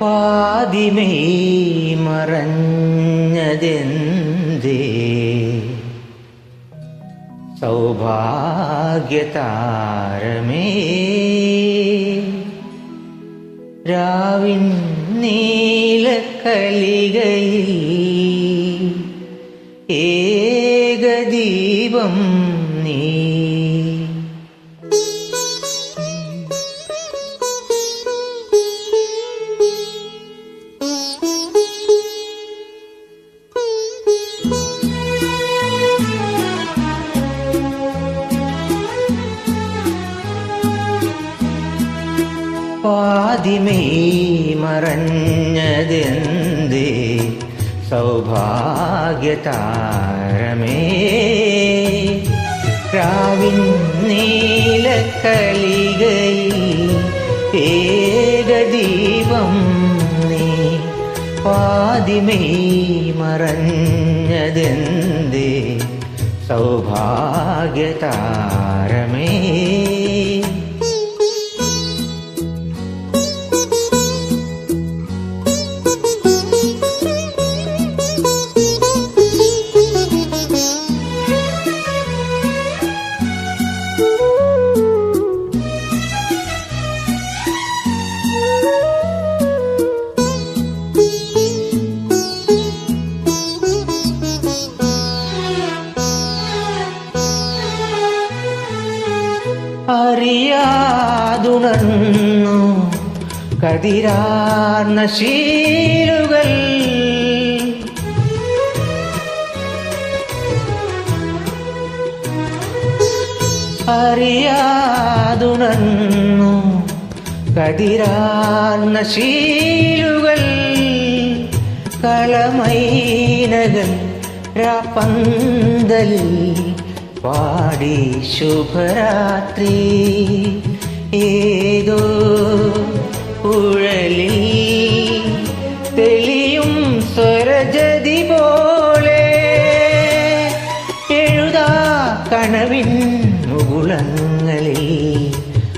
പാതിമേ മറഞ്ഞതെന്തേ? സൗഭാഗ്യതാരമേ? രാവിൻ നീലക്കലികയിൽ ഏകദീപം നീ പാതിമേ മറഞ്ഞതെന്തേ? സൗഭാഗ്യതാരമേ. രാവിൻ നീലക്കലികയിൽ ഏകദീപം നീ. പാതിമേ മറഞ്ഞതെന്തേ? സൗഭാഗ്യതാരമേ. അറിയാതുണർന്നു. കതിരാർന്ന ശീലുകൾ. അറിയാതുണർന്നു. കതിരാർന്ന ശീലുകൾ. കളമൈനകൾ രാപ്പന്തലിൽ പാടി ശുഭരാത്രി. ഏതോ ഉഴലിൽ തെളിയും സ്വരജതി പോലെ എഴുതാ കണവിൻ മുകുളങ്ങളിൽ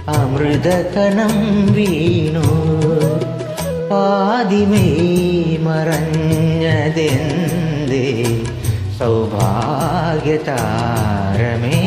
അമൃതകണം വീണു. പാതിമേ മറഞ്ഞതെന്തേ? സൗഭാഗ്യതാരമേ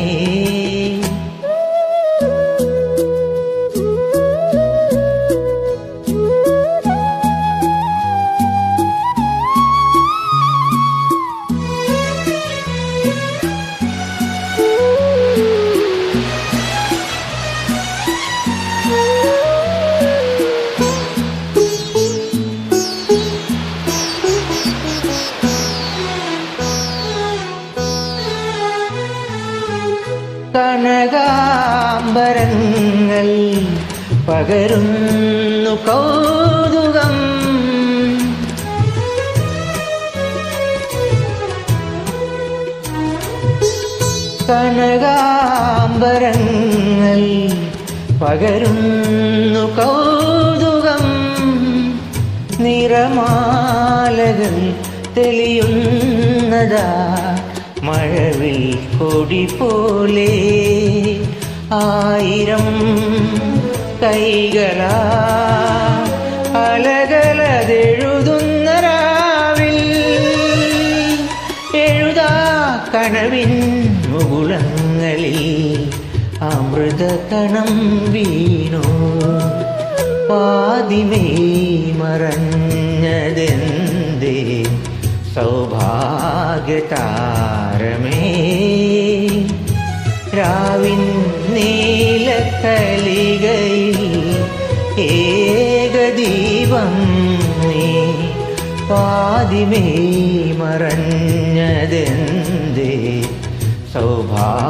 കനകാംബരങ്ങൾ പകരുന്നു കൗതുകം. കനകാംബരങ്ങൾ പകരുന്നു കൗതുകം. നിറമാലകൾ തെളിയുന്നതാ മഴവിൽ കൊടി പോലെ ആയിരം കൈകളാ. അലകലതെഴുതുന്ന രാവിൽ എഴുതാ കനവിൻ മുകുളങ്ങളിൽ അമൃതകണം വീണു. പാതിമേ മറഞ്ഞതെന്തേ സൗഭാഗ്യതാരമേ രാവിൻ നീലക്കലികയിൽ ഏകദീപം നീ പാതിമേ മറഞ്ഞതെന്തേ? സൗഭാഗ്യതാരമേ.